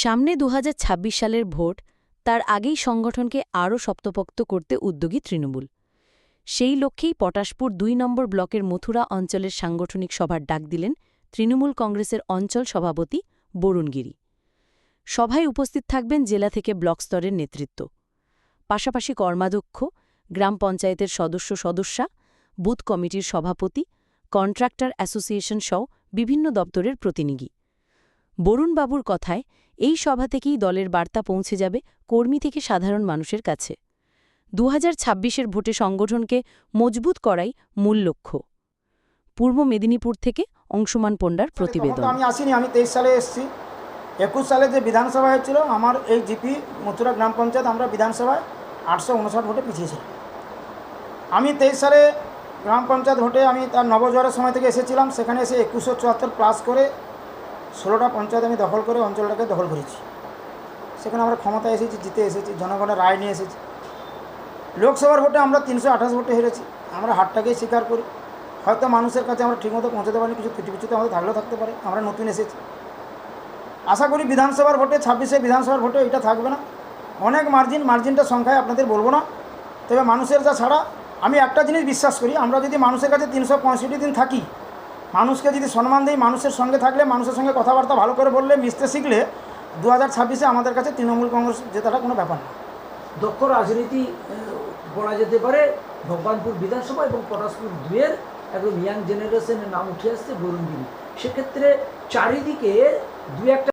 সামনে দু হাজার ছাব্বিশ সালের ভোট, তার আগেই সংগঠনকে আরও শক্তপোক্ত করতে উদ্যোগী তৃণমূল। সেই লক্ষ্যেই পটাশপুর দুই নম্বর ব্লকের মথুরা অঞ্চলের সাংগঠনিক সভার ডাক দিলেন তৃণমূল কংগ্রেসের অঞ্চল সভাপতি বরুণগিরি। সভায় উপস্থিত থাকবেন জেলা থেকে ব্লক স্তরের নেতৃত্ব। পাশাপাশি কর্মাধ্যক্ষ, গ্রাম পঞ্চায়েতের সদস্য সদস্যা, বুথ কমিটির সভাপতি, কন্ট্রাক্টর অ্যাসোসিয়েশন সহ বিভিন্ন দপ্তরের প্রতিনিধি। বরুণবাবুর কথায় এই সভা থেকেই দলের বার্তা পৌঁছে যাবে কর্মী থেকে সাধারণ মানুষের কাছে। দু হাজার ভোটে সংগঠনকে মজবুত করাই মূল লক্ষ্য। পূর্ব মেদিনীপুর থেকে অংশুমান পণ্ডার প্রতিবেদন। আমি আসিনি, আমি তেইশ সালে এসেছি। একুশ সালে যে বিধানসভা হয়েছিল, আমার এই জিপি মথুরা গ্রাম পঞ্চায়েত আমরা বিধানসভায় আটশো উনষাট ভোটে পিছিয়েছিলাম। আমি তেইশ সালে গ্রাম পঞ্চায়েত ভোটে আমি তার নবজোয়ারের সময় থেকে এসেছিলাম, সেখানে এসে একুশশো চুয়াত্তর প্লাস করে ষোলোটা পঞ্চায়েত আমি দখল করে অঞ্চলটাকে দখল করেছি। সেখানে আমরা ক্ষমতায় এসেছি, জিতে এসেছি, জনগণের রায় নিয়ে এসেছি। লোকসভার ভোটে আমরা তিনশো আঠাশ ভোটে হেরেছি। আমরা হারটাকেই স্বীকার করি। হয়তো মানুষের কাছে আমরা ঠিকমতো পৌঁছাতে পারিনি, কিছু বিচ্যুতি আমাদের থাকলেও থাকতে পারে। আমরা নতুন এসেছি। আশা করি বিধানসভার ভোটে, ছাব্বিশে বিধানসভার ভোটে এটা থাকবে না। অনেক মার্জিন, মার্জিনটা সংখ্যায় আপনাদের বলব না। তবে মানুষের যা ছাড়া, আমি একটা জিনিস বিশ্বাস করি, আমরা যদি মানুষের কাছে তিনশো পঁয়ষট্টি দিন থাকি মানুষকে যদি সম্মান দিই, মানুষের সঙ্গে থাকলে, মানুষের সঙ্গে কথাবার্তা ভালো করে বললে, মিশতে শিখলে দু হাজার ছাব্বিশে আমাদের কাছে তৃণমূল কংগ্রেস জেতাটা কোনো ব্যাপার না। দক্ষ রাজনীতি বলা যেতে পারে, ভগবানপুর বিধানসভা এবং পটাশপুর দুয়ের একদম ইয়াং জেনারেশনের নাম উঠে আসছে বরুণগিরি সেক্ষেত্রে চারিদিকে দু একটা